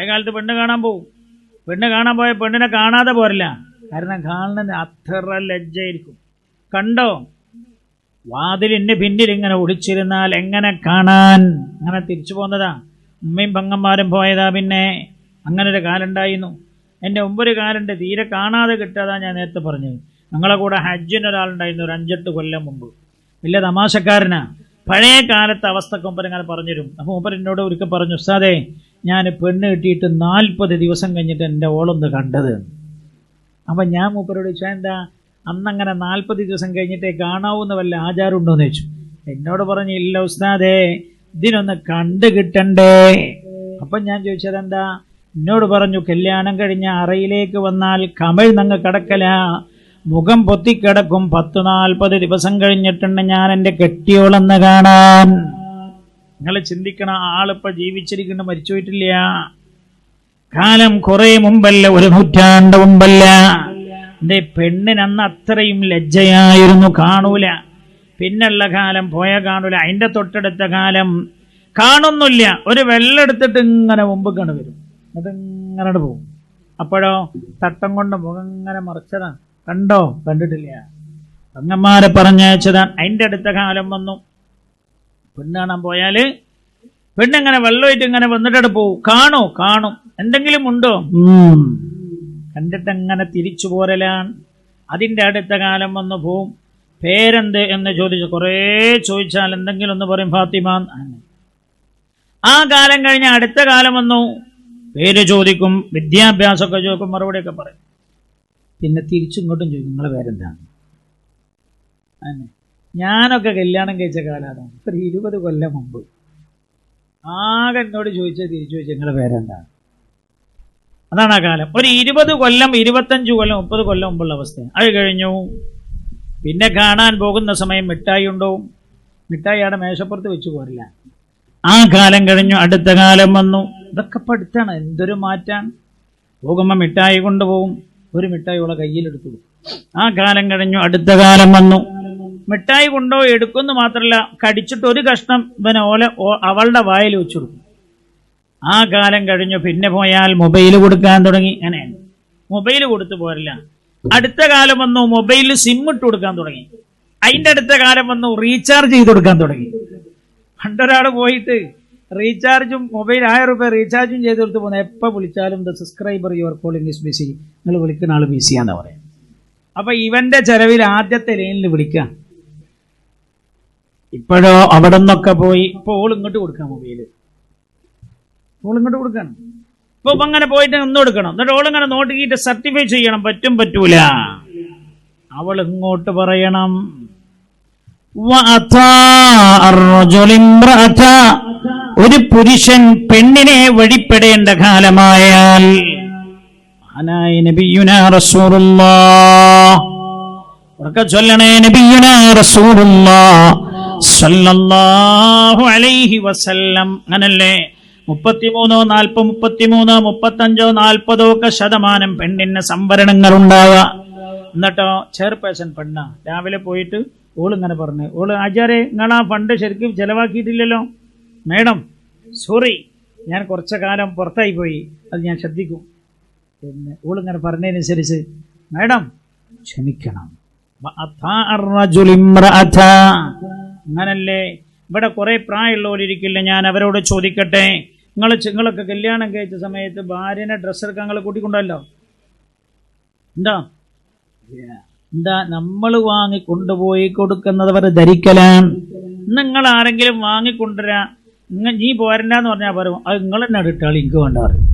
പഴയ കാലത്ത് പെണ്ണ് കാണാൻ പോവും. പെണ്ണ് കാണാൻ പോയ പെണ്ണിനെ കാണാതെ പോരല്ല. കാരണം കാണുന്നതിന് അത്ര ലജ്ജയായിരിക്കും. കണ്ടോ? വാതിലിന്റെ പിന്നിൽ ഇങ്ങനെ ഒളിച്ചിരുന്നാൽ എങ്ങനെ കാണാൻ? അങ്ങനെ തിരിച്ചു പോന്നതാ. ഉമ്മയും പങ്ങന്മാരും പോയതാ പിന്നെ. അങ്ങനൊരു കാലുണ്ടായിരുന്നു. എന്റെ മുമ്പൊരു കാലുണ്ട്. തീരെ കാണാതെ കിട്ടാതാ ഞാൻ നേരത്തെ പറഞ്ഞത്. ഞങ്ങളെ കൂടെ ഹജ്ജിന് ഒരാളുണ്ടായിരുന്നു ഒരു അഞ്ചെട്ട് കൊല്ലം മുമ്പ്. വലിയ തമാശക്കാരനാ. പഴയ കാലത്തെ അവസ്ഥ പറഞ്ഞു ഇങ്ങനെ പറഞ്ഞുതരും. അപ്പോൾ മൂപ്പർ എന്നോട് പറഞ്ഞു ഉസ്താദേ ഞാൻ പെണ്ണ് കിട്ടിയിട്ട് നാൽപ്പത് ദിവസം കഴിഞ്ഞിട്ട് എന്റെ ഓളൊന്ന് കണ്ടത്. അപ്പം ഞാൻ മൂപ്പരോട് ചോദിച്ചാൽ എന്താ അന്നങ്ങനെ നാൽപ്പത് ദിവസം കഴിഞ്ഞിട്ടേ കാണാവുന്ന വല്ല ആചാരം ഉണ്ടോ ചോദിച്ചു. എന്നോട് പറഞ്ഞു ഇല്ല ഉസ്താദേ ഇതിനൊന്ന് കണ്ടു കിട്ടണ്ടേ. അപ്പം ഞാൻ ചോദിച്ചത് എന്താ എന്നോട് പറഞ്ഞു കല്യാണം കഴിഞ്ഞ അറയിലേക്ക് വന്നാൽ കമഴ് നങ്ങ് കിടക്കല. മുഖം പൊത്തിക്കിടക്കും പത്ത് നാൽപ്പത് ദിവസം കഴിഞ്ഞിട്ടുണ്ട് ഞാൻ എന്റെ കെട്ടിയോളെന്ന് കാണാൻ. നിങ്ങൾ ചിന്തിക്കണം ആളിപ്പോൾ ജീവിച്ചിരിക്കുന്നു മരിച്ചു പോയിട്ടില്ല കാലം കുറെ മുമ്പല്ല ഒരു നൂറ്റാണ്ട് മുമ്പല്ല. എന്റെ പെണ്ണിന് അന്ന് അത്രയും ലജ്ജയായിരുന്നു കാണൂല. പിന്നുള്ള കാലം പോയ കാണൂല. അതിന്റെ തൊട്ടടുത്ത കാലം കാണുന്നില്ല. ഒരു വെള്ളെടുത്തിട്ട് ഇങ്ങനെ മുമ്പ് കണ്ടു വരും. അതിങ്ങനെ പോകും. അപ്പോഴോ തട്ടം കൊണ്ട് മുഖം ഇങ്ങനെ മറിച്ചതാ കണ്ടോ? കണ്ടിട്ടില്ല. പെങ്ങന്മാരെ പറഞ്ഞയച്ചതാ അതിന്റെ അടുത്ത കാലം വന്നു. പെണ്ണ് കാണാൻ പോയാൽ പെണ്ണിങ്ങനെ വെള്ളമായിട്ട് ഇങ്ങനെ വന്നിട്ട് പോവും. കാണോ? കാണും. എന്തെങ്കിലും ഉണ്ടോ? കണ്ടിട്ടെങ്ങനെ കണ്ടിട്ട് അങ്ങനെ തിരിച്ചു പോരലാണ് അതിന്റെ അടുത്ത കാലം വന്നു പോവും. പേരെന്ത് എന്ന് ചോദിച്ചു കുറേ ചോദിച്ചാൽ എന്തെങ്കിലും ഒന്ന് പറയും ഫാത്തിമ. ആ കാലം കഴിഞ്ഞ അടുത്ത കാലം വന്നു. പേര് ചോദിക്കും വിദ്യാഭ്യാസമൊക്കെ ചോദിക്കും മറുപടിയൊക്കെ പറയും. പിന്നെ തിരിച്ചിങ്ങോട്ടും ചോദിക്കും നിങ്ങളെ പേരെന്താണ്? അതന്നെ ഞാനൊക്കെ കല്യാണം കഴിച്ച കാലാണ് ഒരു ഇരുപത് കൊല്ലം മുമ്പ്. ആകെ എന്നോട് ചോദിച്ചാൽ തിരിച്ചു ചോദിച്ചു നിങ്ങളുടെ പേരെന്താണ്? അതാണ് ആ കാലം. ഒരു ഇരുപത് കൊല്ലം ഇരുപത്തഞ്ച് കൊല്ലം മുപ്പത് കൊല്ലം മുമ്പുള്ള അവസ്ഥ അത് കഴിഞ്ഞു. പിന്നെ കാണാൻ പോകുന്ന സമയം മിഠായി ഉണ്ടോ? മിഠായി അവിടെ മേശപ്പുറത്ത് വെച്ച് പോരില്ല. ആ കാലം കഴിഞ്ഞു അടുത്ത കാലം വന്നു. ഇതൊക്കെ പഠിത്തണം എന്തൊരു മാറ്റാണ്. പോകുമ്പോൾ മിഠായി കൊണ്ടുപോകും. ഒരു മിഠായി ഉള്ള കയ്യിലെടുത്തു ആ കാലം കഴിഞ്ഞു അടുത്ത കാലം വന്നു. മിഠായി കൊണ്ടോ എടുക്കുമെന്ന് മാത്രമല്ല കടിച്ചിട്ട് ഒരു കഷ്ണം ഇവന് ഓല അവളുടെ വായിൽ വെച്ചു കൊടുക്കും. ആ കാലം കഴിഞ്ഞു പിന്നെ പോയാൽ മൊബൈൽ കൊടുക്കാൻ തുടങ്ങി. അങ്ങനെ മൊബൈൽ കൊടുത്തു പോരില്ല. അടുത്ത കാലം വന്നു മൊബൈലിൽ സിം ഇട്ട് കൊടുക്കാൻ തുടങ്ങി. അതിന്റെ അടുത്ത കാലം വന്നു റീചാർജ് ചെയ്ത് കൊടുക്കാൻ തുടങ്ങി. പണ്ടൊരാൾ പോയിട്ട് റീചാർജും മൊബൈൽ ആയിരം റുപ്യ റീചാർജും ചെയ്ത് കൊടുത്ത് പോകുന്നത് എപ്പോൾ വിളിച്ചാലും the subscriber your calling is busy നിങ്ങൾ വിളിക്കുന്ന ആൾ ബിസിയാന്ന് പറയാം അപ്പം ഇവന്റെ ചെലവിൽ ആദ്യത്തെ ലൈനിൽ വിളിക്കുക ഇപ്പോഴോ അവിടെ നിന്നൊക്കെ പോയി. ഇപ്പൊ ഓൾ ഇങ്ങോട്ട് കൊടുക്കാൻ മൊബൈൽ ഓൾ ഇങ്ങോട്ട് കൊടുക്കണം. ഇപ്പൊ അങ്ങനെ പോയിട്ട് നിന്ന് കൊടുക്കണം. എന്നിട്ട് ഓൾ ഇങ്ങനെ നോട്ടിക്കിട്ട് സർട്ടിഫൈ ചെയ്യണം. പറ്റും പറ്റൂല. അവൾ ഇങ്ങോട്ട് പറയണം. ഒരു പുരുഷൻ പെണ്ണിനെ വഴിപ്പെടേണ്ട കാലമായാൽ ചൊല്ലണേ നബിയുനാ റസൂറുള്ള അലൈഹി വസല്ലം. അങ്ങനല്ലേ? മുപ്പത്തിമൂന്നോ നാൽപ്പത് മുപ്പത്തിമൂന്നോ മുപ്പത്തഞ്ചോ നാൽപ്പതോ ഒക്കെ ശതമാനം പെണ്ണിന് സംവരണങ്ങൾ ഉണ്ടാവുക എന്നിട്ടോ ചെയർപേഴ്സൺ പെണ്ണ രാവിലെ പോയിട്ട് ഓൾ ഇങ്ങനെ പറഞ്ഞു ഓൾ ആചാരെ നിങ്ങൾ ആ ഫണ്ട് ശരിക്കും ചെലവാക്കിയിട്ടില്ലല്ലോ? മേഡം സോറി ഞാൻ കുറച്ച് കാലം പുറത്തായി പോയി അത് ഞാൻ ശ്രദ്ധിക്കും. പിന്നെ ഓളിങ്ങനെ പറഞ്ഞതിനനുസരിച്ച് മേഡം ക്ഷമിക്കണം. അങ്ങനല്ലേ? ഇവിടെ കുറെ പ്രായമുള്ളവരിക്കില്ല ഞാൻ അവരോട് ചോദിക്കട്ടെ. നിങ്ങൾ നിങ്ങളൊക്കെ കല്യാണം കഴിച്ച സമയത്ത് ഭാര്യനെ ഡ്രസ്സ് എടുക്കാൻ നിങ്ങൾ കൂട്ടിക്കൊണ്ടല്ലോ? എന്താ? എന്താ നമ്മൾ വാങ്ങി കൊണ്ടുപോയി കൊടുക്കുന്നത് അവർ ധരിക്കലാണ്? നിങ്ങൾ ആരെങ്കിലും വാങ്ങിക്കൊണ്ടുവരാ? നീ പോരണ്ടെന്ന് പറഞ്ഞാൽ പറയും അത് നിങ്ങൾ തന്നെ ഇട്ടാളി എനിക്ക് വേണ്ട പറയും.